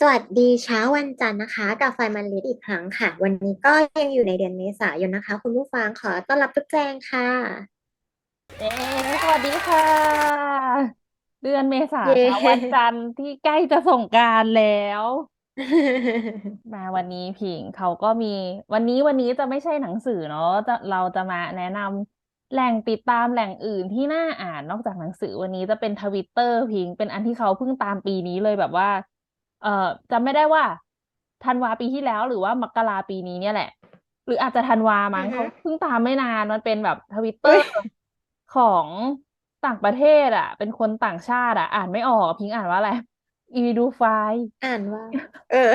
สวัสดีเช้าวันจันทร์นะคะกับไฟมันลิดอีกครั้งค่ะ วันนี้ก็ยังอยู่ในเดือนเมษายนนะคะ คุณผู้ฟังขอต้อนรับทุกแจงค่ะเอ๊สวัสดีค่ะ เดือนเมษาเย้ เช้าวันจันทร์ที่ใกล้จะสงกรานต์แล้ว มาวันนี้ผิงเขาก็มี วันนี้วันนี้จะไม่ใช่หนังสือเนาะจะเราจะมาแนะนำแหล่งติดตามแหล่งอื่นที่น่าอ่านนอกจากหนังสือวันนี้จะเป็นทวิตเตอร์พิงเป็นอันที่เขาเพิ่งตามปีนี้เลยแบบว่า เอ่อจำไม่ได้ว่าธันวาปีที่แล้วหรือว่ามกราปีนี้เนี่ยแหละ หรืออาจจะธันวามั้งอือฮึ เขาเพิ่งตามไม่นานมันเป็นแบบทวิตเตอร์ของต่างประเทศอะ เป็นคนต่างชาติอะ อ่านไม่ออกพิงอ่านว่าอะไรอีดูไฟ อ่านว่า เออ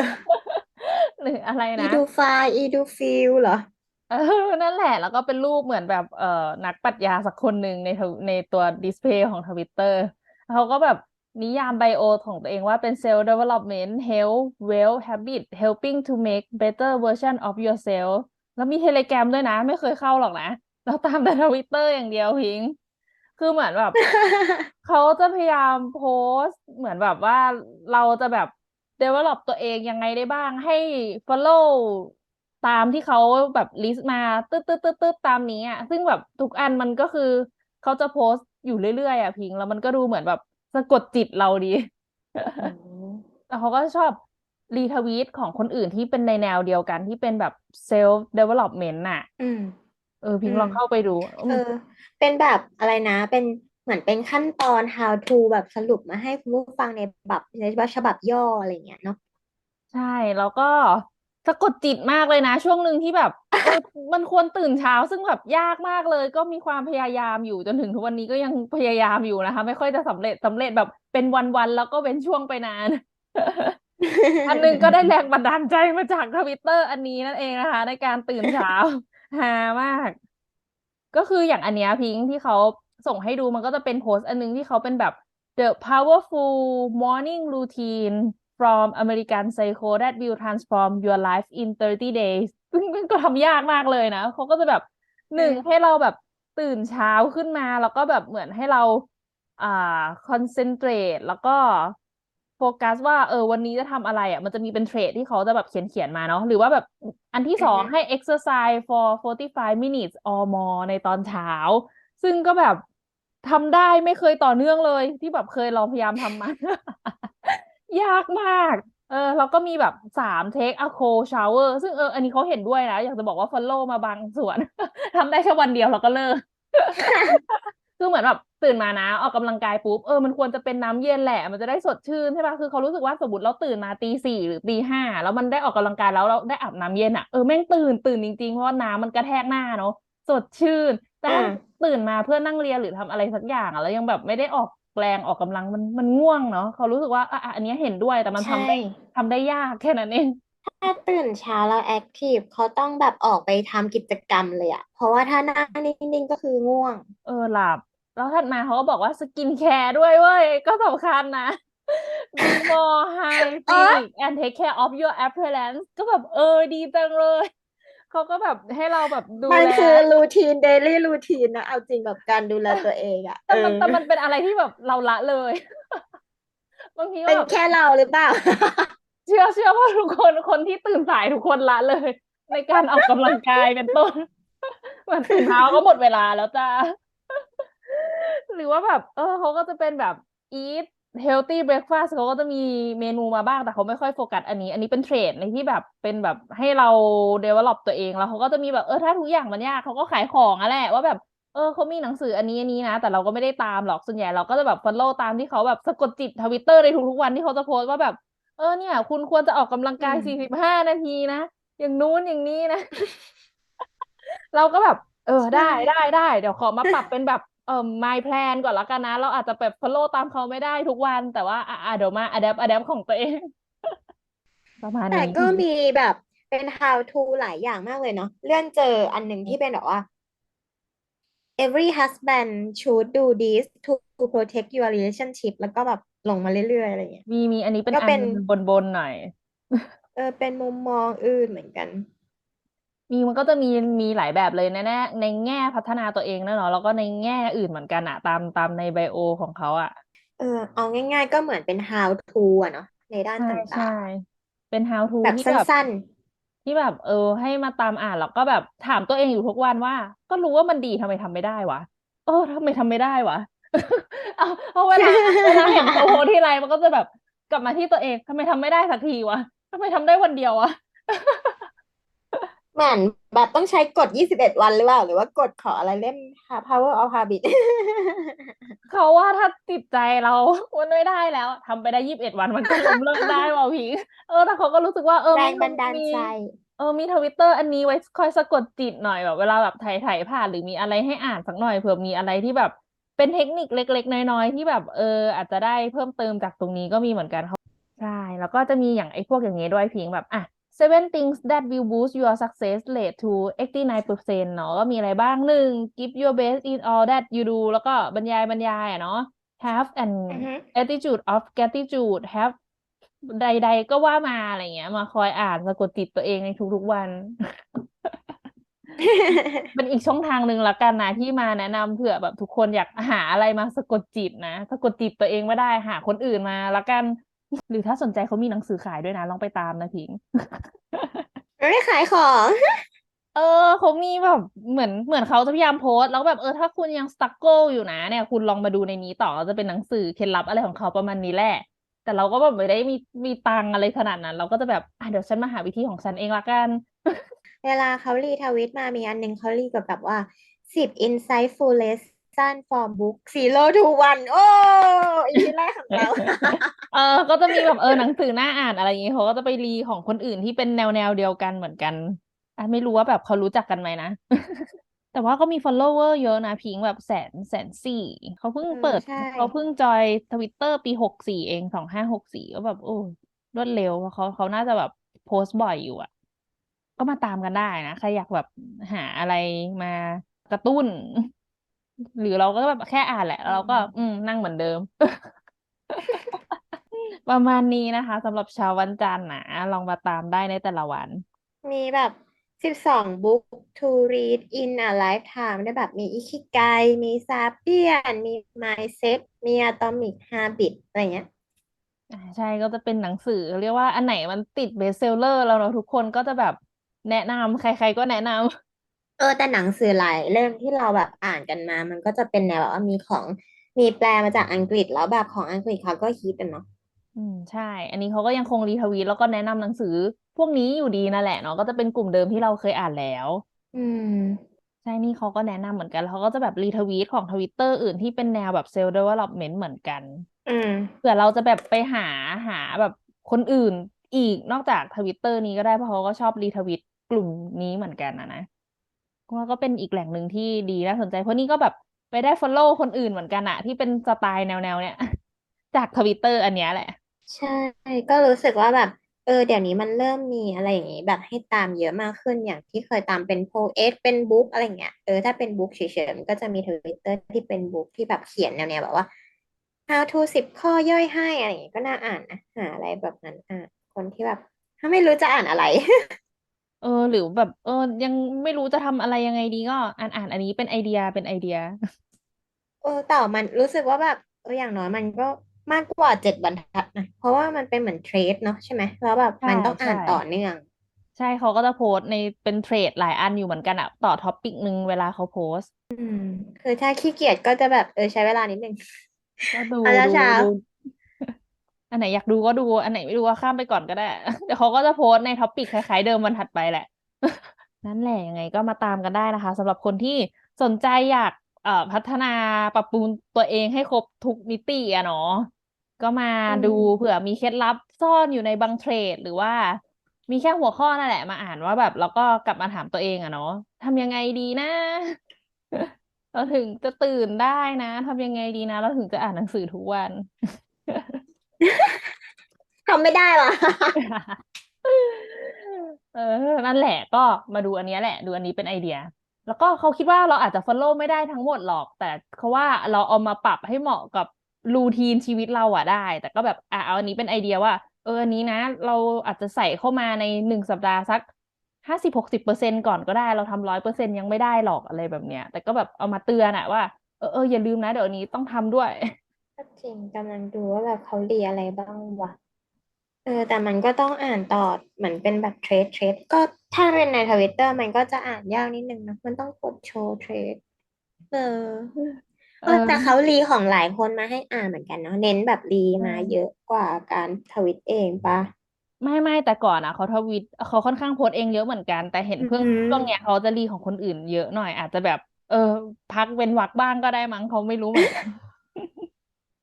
หรืออะไรอีนะ ดูไฟอีดูฟิลเหรอ เออ นั่นแหละ แล้วก็เป็นรูปเหมือนแบบ เอ่อ นักปรัชญาสักคนหนึ่งในทวในตัวดิสเพย์ของทวิตเตอร์เขาก็แบบ นิยามไบโอของตัวเองว่าเป็น self development health wealth habit helping to make better version of yourself แล้วมีเทเลแกรมด้วยนะ ไม่เคยเข้าหรอกนะ เราตามแต่ทวิตเตอร์อย่างเดียวพิง คือเหมือนแบบ เขาจะพยายามโพสต์ เหมือนแบบว่าเราจะแบบ develop ตัวเองยังไงได้บ้างให้ follow ตามที่เขาแบบลิสต์มาตึ๊ดตึ๊ดตึ๊ดตึ๊ดตามนี้อะซึ่งแบบทุกอันมันก็คือ เขาจะโพสต์อยู่เรื่อยๆอะพิง แล้วมันก็ดูเหมือนแบบ สะกดจิตเราดีอืมแล้วเขาก็ชอบรีทวีตของคนอื่นที่เป็นในแนวเดียวกันที่เป็นแบบ self development น่ะอืมเออพิงอืมลองเข้าไปดูอืเอมอเป็นแบบอะไรนะ เป็นเหมือนเป็นขั้นตอน how to แบบสรุปมาให้คุณผู้ฟังในแบบในฉบับย่ออะไรอย่างเงี้ยเนาะใช่แล้วก็สะกดจิตมากเลยนะ ช่วงหนึ่งที่แบบเออ มันควรตื่นเช้าซึ่งแบบยากมากเลย ก็มีความพยายามอยู่จนถึงทุกวันนี้ก็ยังพยายามอยู่นะคะ ไม่ค่อยจะสำเร็จสำเร็จแบบเป็นวันๆแล้วก็เว้นช่วงไปนาน อันหนึงก็ได้แรงบันดาลใจมาจากทวิตเตอร์อันนี้นั่นเองนะคะ ในการตื่นเช้าฮามาก ก็คืออย่างอันเนี้ยพิงที่เขาส่งให้ดูมันก็จะเป็นโพสต์อันนึงที่เขาเป็นแบบ the powerful morning routine from American Psycho that will transform your life in 30 days ซึ่งมันก็ทำยากมากเลยนะเขาก็จะแบบหนึ่งอืมให้เราแบบตื่นเช้าขึ้นมา แล้วก็แบบเหมือนให้เราอ่า concentrate แล้วก็โฟกัสว่าเออวันนี้จะทำอะไรอะมันจะมีเป็นเทรดที่เขาจะแบบเขียนเขียนมาเนาะหรือว่าแบบอันที่สองอือฮึให้ exercise for 45 minutes or more ในตอนเช้า ซึ่งก็แบบทำได้ไม่เคยต่อเนื่องเลย ที่แบบเคยลองพยายามทำมายากมาก เออแล้วก็มีแบบสาม take a cold shower ซึ่งเอออันนี้เขาเห็นด้วยนะ อยากจะบอกว่า follow มาบางส่วนทำได้แค่วันเดียวแล้วก็เลิกคือเหมือนแบบตื่นมานะออกกำลังกายปุ๊บเออมันควรจะเป็นน้ำเย็นแหละ มันจะได้สดชื่นใช่ปะคือเขารู้สึกว่าสมมติเราตื่นมาตีสี่หรือตีห้าแล้วมันได้ออกกำลังกายแล้วเราได้อาบน้ำเย็นอะเออแม่งตื่นตื่นจริงๆเพราะว่าน้ำมันกระแทกหน้าเนาะสดชื่น แต่ถ้าอ่าตื่นมาเพื่อนั่งเรียนหรือทำอะไรสักอย่างอะแล้วยังแบบไม่ได้ออก แรงออกกำลังมันมันง่วงเนาะเขารู้สึกว่าอะอะอันเนี้ยเห็นด้วยแต่มันทำใช่ได้ทำได้ยากแค่นั้นเองถ้าตื่นเช้าแล้วแอคทีฟเขาต้องแบบออกไปทำกิจกรรมเลยอะเพราะว่าถ้านั่งนิ่งๆก็คือง่วง เออหลับ แล้วถัดมาเขาก็บอกว่าสกินแคร์ด้วยเว้ย ก็สำคัญนะ Be more เออ hygienic and take care of your appearance ก็แบบเออดีจังเลย เขาก็แบบให้เราแบบดูมันแลคือรูทีนเดลี่รูทีนนะเอาจริงแบบการดูแลตัวเองอะแต่เอมันอแต่มันเป็นอะไรที่แบบเราละเลยบางทีก็เป็นแบบแค่เราหรือเปล่า เชื่อเชื่อว่าทุกคนคนที่ตื่นสายทุกคนละเลย ในการออกกำลังกายเป็นต้นเหมือนตื่นเช้าก็หมดเวลาแล้วจ้าหรือว่าแบบ เออเขาก็จะเป็นแบบ eat healthy breakfast เขาก็จะมีเมนูมาบ้างแต่เขาไม่ค่อยโฟกัสอันนี้ อันนี้เป็นเทรดในที่แบบเป็นแบบให้เรา develop ตัวเองแล้วเขาก็จะมีแบบเออถ้าทุกอย่างมันยากเขาก็ขายของอะแหละว่าแบบเออเขามีหนังสืออันนี้อันนี้นะ แต่เราก็ไม่ได้ตามหรอกส่วนใหญ่เราก็จะแบบ follow ตามที่เขาแบบสะกดจิตทวิตเตอร์ในทุกๆวันที่เขาจะโพสต์ว่าแบบ เออเนี่ย คุณควรจะออกกำลังกายอืมสี่สิบห้านาทีนะ อย่างนู้นอย่างนี้นะ เราก็แบบ เออใช่ได้ได้ได้เดี๋ยวขอมาปรับเป็นแบบ เอเอ่อ my plan ก่อนละกันนะ เราอาจจะแบบ follow ตามเขาไม่ได้ทุกวัน แต่ว่าอะอะเดี๋ยวมา adapt adapt ของตัวเอง ประมาณแต่นี้ก็มีแบบเป็น how to หลายอย่างมากเลยเนาะเลื่อนเจออันหนึ่งที่เป็นแบบว่า every husband should do this to to protect your relationship แล้วก็แบบลงมาเรื่อยๆอะไรอย่างเงี้ย มีมีอันนี้เป็นก็อัเป็น นบนๆหน่อย เออเป็นมุมมองอื่นเหมือนกัน มีมันก็จะมีมีหลายแบบเลยแน่ๆในแง่พัฒนาตัวเองนะเนาะแล้วก็ในแง่อื่นเหมือนกันอะตามตามในไบโอของเขาอะเออเอาง่าย ๆ ก็เหมือนเป็น how to อะเนาะในด้านใช่ต่าใช่งเป็น how to ๆแบบที่สัแบบ้นที่แบบ เออ ให้มาตามอ่านแล้วก็แบบถามตัวเองอยู่ทุกวันว่า ก็รู้ว่ามันดีทำไมทำไม่ได้วะเออทำไมทำไม่ได้วะเอาเอาเวลาเวลาเห็นโอ้โหที่ไรมันก็จะแบบกลับมาที่ตัวเองทำไมทำไม่ได้สักทีวะทำไมทำได้วันเดียววะๆ เหมือนแบบต้องใช้กฎ21วันหรือเปล่า หรือว่ากฎขออะไรเล่ม power of habit เขาว่าถ้าติดใจเรามันไม่ได้แล้วทำไปได้ยี่สิบเอ็ดวันมันก็ล้มเลิกได้ว่ะพิงเออแต่เขาก็รู้สึกว่าเออแรมีงบันดาลมีใจเออมีทวิตเตอร์อันนี้ไว้คอยสะกดจิตหน่อยแบบเวลาแบบถ่ายถ่ายผ่านหรือมีอะไรให้อ่านสักหน่อยเผื่อมีอะไรที่แบบเป็นเทคนิคเล็ก ๆ น้อยๆที่แบบเออ อาจจะได้เพิ่มเติมจากตรงนี้ก็มีเหมือนกันเขาใช่แล้วก็จะมีอย่างไอ้พวกอย่างนี้ด้วยพิงแบบอะ seven things that will boost your success rate to 89%เนาะก็มีอะไรบ้างหนึ่ง give your best in all that you do แล้วก็บรรยายบรรยายอะเนาะ have an อือฮึ attitude of gratitude have ใด ๆ ก็ว่ามาอะไรเงี้ย มาคอยอ่านสะกดจิตตัวเองในทุกๆวัน เป็นอีกช่องทางหนึ่งละกันนะที่มาแนะนำเผื่อแบบทุกคนอยากหาอะไรมาสะกดจิตนะ สะกดจิตตัวเองไม่ได้หาคนอื่นมาละกัน หรือถ้าสนใจเขามีหนังสือขายด้วยนะลองไปตามนะพิงไม่ขายของ เออเขามีแบบเหมือนเหมือนเขาจะพยายามโพสต์แล้วแบบเออถ้าคุณยังสตั๊กเกิลอยู่นะเนี่ยคุณลองมาดูในนี้ต่อจะเป็นหนังสือเคล็ดลับอะไรของเขาประมาณนี้แหละ แต่เราก็แบบไม่ได้มีมีตังค์อะไรขนาดนั้น เราก็จะแบบอะเดี๋ยวฉันมาหาวิธีของฉันเองละกัน เวลาเขารีทวิตมามีอันหนึงเขารีกับแบบว่าสิบ insightful lesson from book zero to one โอ้อีพีแรกของเรา เออ ก็จะมีแบบเออหนังสือน่าอ่านอะไรอย่างงี้เขาก็จะไปรีของคนอื่นที่เป็นแนวแนวเดียวกันเหมือนกันอะไม่รู้ว่าแบบเขารู้จักกันไหมนะ แต่ว่าก็มี follower เยอะนะพิงแบบแสนแสนสี่เขาเพิ่งเออเปิด ใช่ เขาเพิ่งจอยทวิตเตอร์ปีหกสี่เองสองห้าหกสี่ก็แบบ โอ้รวดเร็วเพราะเขาเขาน่าจะแบบโพสต์บ่อยอยู่อะ ก็มาตามกันได้นะ ใครอยากแบบหาอะไรมากระตุ้น หรือเราก็แบบแค่อ่านแหละแล้วเราก็ อืมนั่งเหมือนเดิม ประมาณนี้นะคะสำหรับเช้าวันจันทร์นะลองมาตามได้ในแต่ละวัน มีแบบสิบสอง book to read in a lifetime ได้แบบมีอิคิไกมีซาเปียน มี mindset มี atomic habit อะไรเงี้ย อ่าใช่ก็จะเป็นหนังสือ เรียกว่าอันไหนมันติดเบสเซลเลอร์แล้วเนอะทุกคนก็จะแบบแนะนำใคร ๆก็แนะนำ เออแต่หนังสือหลายเล่มที่เราแบบอ่านกันมา มันก็จะเป็นแนวแบบว่ามีของมีแปลมาจากอังกฤษแล้วแบบของอังกฤษเขาก็ฮิตกันเนาะอืมใช่ อันนี้เขาก็ยังคงรีทวีตแล้วก็แนะนำหนังสือ พวกนี้อยู่ดีนั่นแหละเนาะก็จะเป็นกลุ่มเดิมที่เราเคยอ่านแล้ว อืมใช่นี่เขาก็แนะนำเหมือนกันแล้วเขาก็จะแบบรีทวีตของทวิตเตอร์อื่นที่เป็นแนวแบบเซลล์เดเวล็อปเมนต์เหมือนกัน อืมเผื่อเราจะแบบไปหาหาแบบคนอื่นอีกนอกจากทวิตเตอร์นี้ก็ได้เพราะเขาก็ชอบรีทวิตกลุ่มนี้เหมือนกันนะนะ ว่าก็เป็นอีกแหล่งหนึ่งที่ดีน่าสนใจ เพราะนี่ก็แบบไปได้ฟอลโล่คนอื่นเหมือนกันอะที่เป็นสไตล์แนวแนวเนี้ยจากทวิตเตอร์อันเนี้ยแหละ ใช่ ก็รู้สึกว่าแบบ เออเดี๋ยวนี้มันเริ่มมีอะไรอย่างงี้แบบให้ตามเยอะมากขึ้นอย่างที่เคยตามเป็นโพเอสเป็นบุ๊กอะไรเงี้ยเออถ้าเป็นบุ๊กเฉยๆมันก็จะมีทวิตเตอร์ที่เป็นบุ๊กที่แบบเขียนแนวๆแบบว่า how to สิบข้อย่อยให้อะไรอย่างงี้ก็น่าอ่านนะหาอะไรแบบนั้นอ่านคนที่แบบ ถ้าไม่รู้จะอ่านอะไร เออ หรือแบบ เออ ยังไม่รู้จะทำอะไรยังไงดีก็ อ่านอ่านอันนี้เป็นไอเดียเป็นไอเดีย เออแต่มันรู้สึกว่าแบบเอออย่างน้อยมันก็มากกว่าเจ็ดบรรทัดนะเพราะว่ามันเป็นเหมือนเทรดเนาะใช่ไหมแล้วแบบใช่มันต้องอ่านใช่ต่อเนื่อง ใช่เขาก็จะโพสต์ในเป็นเทรดหลายอันอยู่เหมือนกันอะต่อท็อปปิกหนึ่งเวลาเขาโพสต์ อืม คือถ้าขี้เกียจก็จะแบบเออใช้เวลานิดนึงก็ดูเอาดูเช้าดู อันไหนอยากดูก็ดู อันไหนไม่ดูก็ข้ามไปก่อนก็ได้ เดี๋ยวเขาก็จะโพสต์ในท็อปปิกคล้ายๆเดิมวันถัดไปแหละ นั่นแหละยังไงก็มาตามกันได้นะคะสำหรับคนที่สนใจอยากเอ่อพัฒนาปรับปรุงตัวเองให้ครบทุกมิติอะเนาะก็มาอืมดูเผื่อมีเคล็ดลับซ่อนอยู่ในบางเทรดหรือว่า มีแค่หัวข้อนั่นแหละมาอ่านว่าแบบแล้วก็กลับมาถามตัวเองอะเนาะทำยังไงดีนะเราถึงจะตื่นได้นะทำยังไงดีนะ เราถึงจะอ่านหนังสือทุกวันทำ ไม่ได้ว่ะเออ นั่นแหละก็มาดูอันเนี้ยแหละ ดูอันนี้เป็นไอเดีย แล้วก็เขาคิดว่าเราอาจจะ follow ไม่ได้ทั้งหมดหรอก แต่เขาว่าเราเอามาปรับให้เหมาะกับรูทีนชีวิตเราอะได้ แต่ก็แบบอะเอาอันนี้เป็นไอเดียว่า เอออันนี้นะ เราอาจจะใส่เข้ามาในหนึ่งสัปดาห์สักห้าสิบหกสิบเปอร์เซ็นก่อนก็ได้ เราทำร้อยเปอร์เซ็นยังไม่ได้หรอกอะไรแบบเนี้ย แต่ก็แบบเอามาเตือนอะว่าเออเอออย่าลืมนะเดี๋ยวอันนี้ต้องทำด้วยก็จริงกำลังดูว่าแบบเขาเรียนอะไรบ้างวะ เออแต่มันก็ต้องอ่านต่อเหมือนเป็นแบบเทรดเทรดก็ถ้าเป็นในทวิตเตอร์มันก็จะอ่านยากนิดนึงนะมันต้องกดโชว์เทรดเออเอเออแต่อเขารีของหลายคนมาให้อ่านเหมือนกันเนาะเน้นแบบรีใช่มาเยอะกว่าการทวิตเองปะไม่ไม่แต่ก่อนอะเขาทวิตเขาค่อนข้างโพสต์เองเยอะเหมือนกัน แต่เห็นอืเพิ่งมช่วงเนี้ยเขาจะรีของคนอื่นเยอะหน่อย อาจจะแบบ เออ พักเว้นวรรคบ้างก็ได้มั้งเขาไม่รู้เหมือนกัน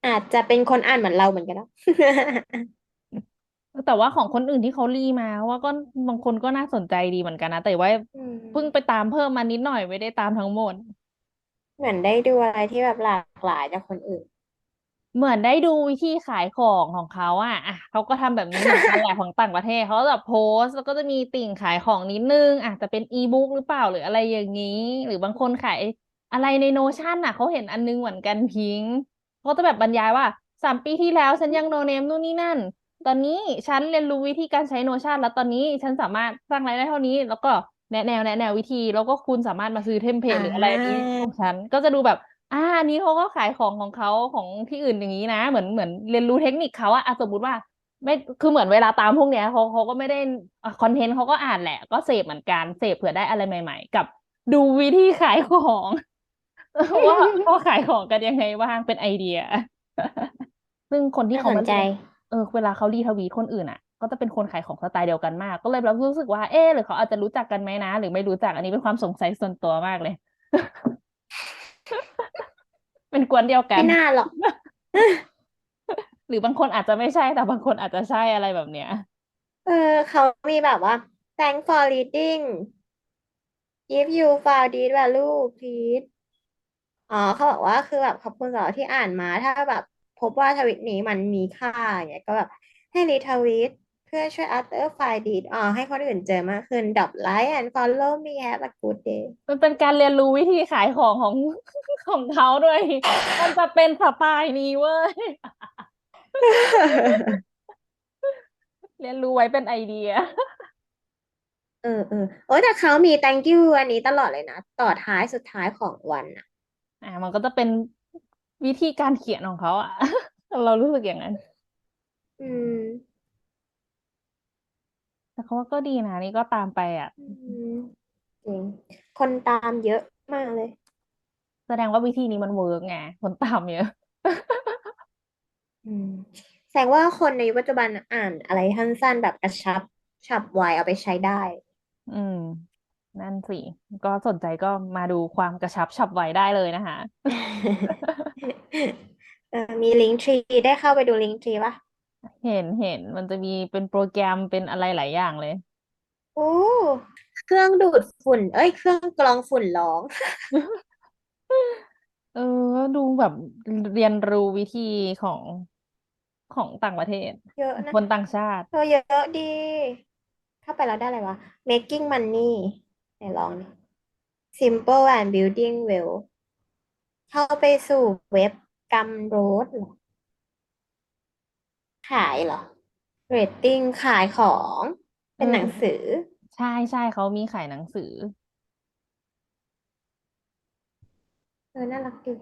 อาจจะเป็นคนอ่านเหมือนเราเหมือนกันเนาะ แต่ว่าของคนอื่นที่เขารีมา ว่าก็บางคนก็น่าสนใจดีเหมือนกันนะ แต่ว่าอืมเพิ่งไปตามเพิ่มมานิดหน่อยไม่ได้ตามทั้งหมด เหมือนได้ดูอะไรที่แบบหลากหลายจากคนอื่น เหมือนได้ดูวิธีขายของของเขาอะอะเขาก็ทำแบบนี้เหมือนกันแหละของต่างประเทศเขาจะโพสต์แล้วก็จะมีติ่งขายของนิดนึงอะจะเป็นอีบุ๊กหรือเปล่าหรืออะไรอย่างนี้ หรือบางคนขายอะไรในโนชั่นอะเขาเห็นอันนึงเหมือนกันพิงค์เขาจะแบบบรรยายว่าสามปีที่แล้วฉันยังโนเนมนู่นนี่นั่น ตอนนี้ฉันเรียนรู้วิธีการใช้โนชั่นแล้วตอนนี้ฉันสามารถสร้างรายได้เท่านี้ แล้วก็แนะแนวแนะแนววิธีแล้วก็คุณสามารถมาซื้อเทมเพลตอ่าหรืออะไรนี้ของฉันก็จะดูแบบ อ่าอันนี้เขาก็ขายของของเขาของที่อื่นอย่างนี้นะ เหมือนเหมือนเรียนรู้เทคนิคเขาอะอะสมมติว่าไม่คือเหมือนเวลาตามพวกเนี้ยเขาเขาก็ไม่ได้คอนเทนต์เขาก็อ่านแหละ ก็เสพเหมือนกันเสพเผื่อได้อะไรใหม่ ๆ กับดูวิธีขายของว่าเขาขายของกันยังไงบ้างเป็นไอเดีย ซึ่งคนที่น่าเขาสนมาใจ เรียนเออเวลาเขารีทวีตคนอื่นอะ ก็จะเป็นคนขายของสไตล์เดียวกันมาก ก็เลยเรารู้สึกว่าเออหรือเขาอาจจะรู้จักกันไหมนะ หรือไม่รู้จักอันนี้เป็นความสงสัยส่วนตัวมากเลย เป็นกวนเดียวกัไม่นน่าหรอกหรือบางคนอาจจะไม่ใช่แต่บางคนอาจจะใช่อะไรแบบเนี้ย เออเขามีแบบว่า thank for reading if you found this value please อ๋อเขาบอกว่าคือแบบขอบคุณสำหรับที่อ่านมาถ้าแบบ พบว่าทวิตนี้มันมีค่าอย่างเงี้ยก็แบบให้รีทวิตเพื่อช่วย other find it อ๋อให้คนอื่นเจอมากขึ้น drop like and follow me have a good day มันเป็นการเรียนรู้วิธีขายของของของเขาด้วย มันจะเป็นสไตล์นี้เว้ย เรียนรู้ไว้เป็นไอเดีย เออเออโอ้ยแต่เขามี thank you อันนี้ตลอดเลยนะ ต่อท้ายสุดท้ายของวันอะอ่ามันก็จะเป็น วิธีการเขียนของเขาอะ เรารู้สึกอย่างนั้น อืม แต่เขาว่าก็ดีนะนี่ก็ตามไปอะอืมจริง คนตามเยอะมากเลย แสดงว่าวิธีนี้มันเวิร์กไงคนตามเยอะ อืม แสดงว่าคนในยุคปัจจุบันอ่านอะไรสั้นๆแบบกระชับ ฉับไวเอาไปใช้ได้ อืม นั่นสิ ก็สนใจก็มาดูความกระชับฉับไวได้เลยนะคะเออมีลิงก์ทรีได้เข้าไปดูลิงก์ทรีป่ะเห็นเห็นมันจะมีเป็นโปรแกรมเป็นอะไรหลายอย่างเลยโอ้เครื่องดูดฝุ่น เอ้ย เครื่องกรองฝุ่นร้อง เออ ดูแบบเรียนรู้วิธีของของต่างประเทศ เยอะนะคนต่างชาติเออเยอะดี เข้าไปแล้วได้อะไรวะ making money ไหนลองดิ simple and building wealth เข้าไปสู่เว็บกัมโรดเหรอ ขายเหรอ rating ขายของ เป็นอืมหนังสือ ใช่ใช่เขามีขายหนังสือ เออ น่ารักดี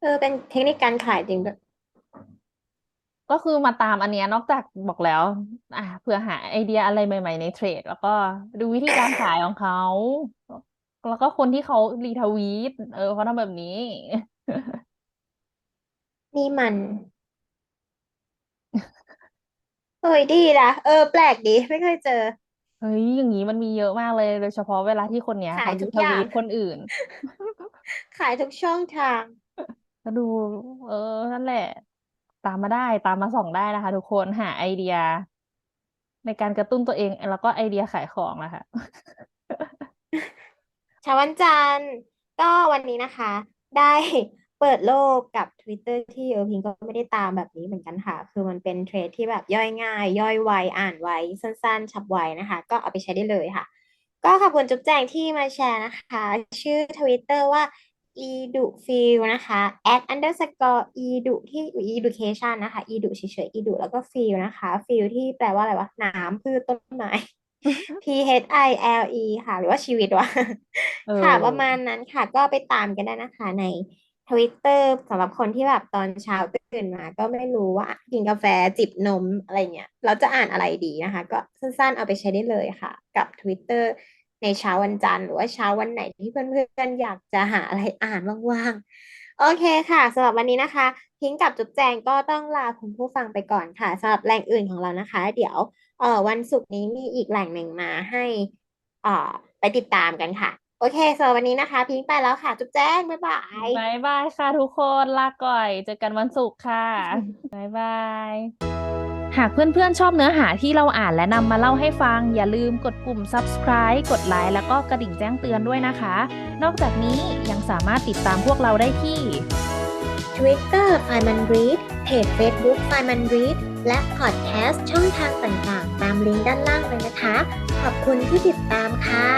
เออ เป็นเทคนิคการขายจริงด้วย ก็คือมาตามอันเนี้ยนอกจากบอกแล้ว อะเผื่อหาไอเดียอะไรใหม่ ๆ ในเทรด แล้วก็ดูวิธีการขายของเขาแล้วก็คนที่เขารีทวีตเออเขาทำแบบนี้ นี่มันเอ้ยดีนะเออ แปลกดีไม่เคยเจอ เฮ้ยอย่างนี้มันมีเยอะมากเลยโดยเฉพาะเวลาที่คนเนี้ยขายเขาทุรีกทอย่าวีง ตคนอื่น ขายทุกช่องทาง ก็ดู เออ นั่นแหละ ตามมาได้ตามมาส่องได้นะคะ ทุกคนหาไอเดีย ในการกระตุ้นตัวเอง แล้วก็ไอเดียขายของนะคะชาวันจันทร์ก็วันนี้นะคะ ได้เปิดโลกกับ Twitter ที่เออพิงก็ไม่ได้ตามแบบนี้เหมือนกันค่ะ คือมันเป็นเทรดที่แบบย่อยง่าย ย่อยไวอ่านไวสั้นๆ ฉับไวนะคะ ก็เอาไปใช้ได้เลยค่ะ ก็ขอบคุณจุ๊บแจงที่มาแชร์นะคะ ชื่อ Twitter ว่า edufield นะคะ at underscore edu ที่ education นะคะ edu เฉยๆ edu แล้วก็ field นะคะ field ที่แปลว่าอะไรวะ น้ำพืชต้นไม้ P H I L E ค่ะ หรือว่าชีวิตวะเออค่ะ ประมาณนั้นค่ะ ก็ไปตามกันได้นะคะใน Twitter สำหรับคนที่แบบตอนเช้าตื่นมา ก็ไม่รู้ว่ากินกาแฟจิบนมอะไรเงี้ยเราจะอ่านอะไรดีนะคะ ก็สั้นๆเอาไปใช้ได้เลยค่ะ กับ Twitter ในเช้าวันจันทร์หรือว่าเช้าวันไหนที่เพื่อนๆอยากจะหาอะไรอ่านว่างๆ โอเคค่ะสำหรับวันนี้นะคะ พิงกับจุ๊บแจงก็ต้องลาคุณผู้ฟังไปก่อนค่ะสำหรับแหล่งอื่นของเรานะคะ เดี๋ยวเอ่อวันศุกร์นี้มีอีกแหล่งหนึ่งมาให้เอ่อไปติดตามกันค่ะ โอเคสำหรับวันนี้นะคะ พิงไปแล้วค่ะ จุ๊บแจงบ๊ายบายบายบายค่ะทุกคนลาก่อยเจอกันวันศุกร์ค่ะบายบาย หากเพื่อนๆ ชอบเนื้อหาที่เราอ่านและนำมาเล่าให้ฟัง อย่าลืมกดปุ่ม subscribe กดไลค์แล้วก็กระดิ่งแจ้งเตือนด้วยนะคะ นอกจากนี้ยังสามารถติดตามพวกเราได้ที่ Twitter ไฟมันรีดเพจ Facebook ไฟมันรีดและพอดแคสต์ช่องทางต่างๆ ตามลิงก์ด้านล่างเลยนะคะ ขอบคุณที่ติดตามค่ะ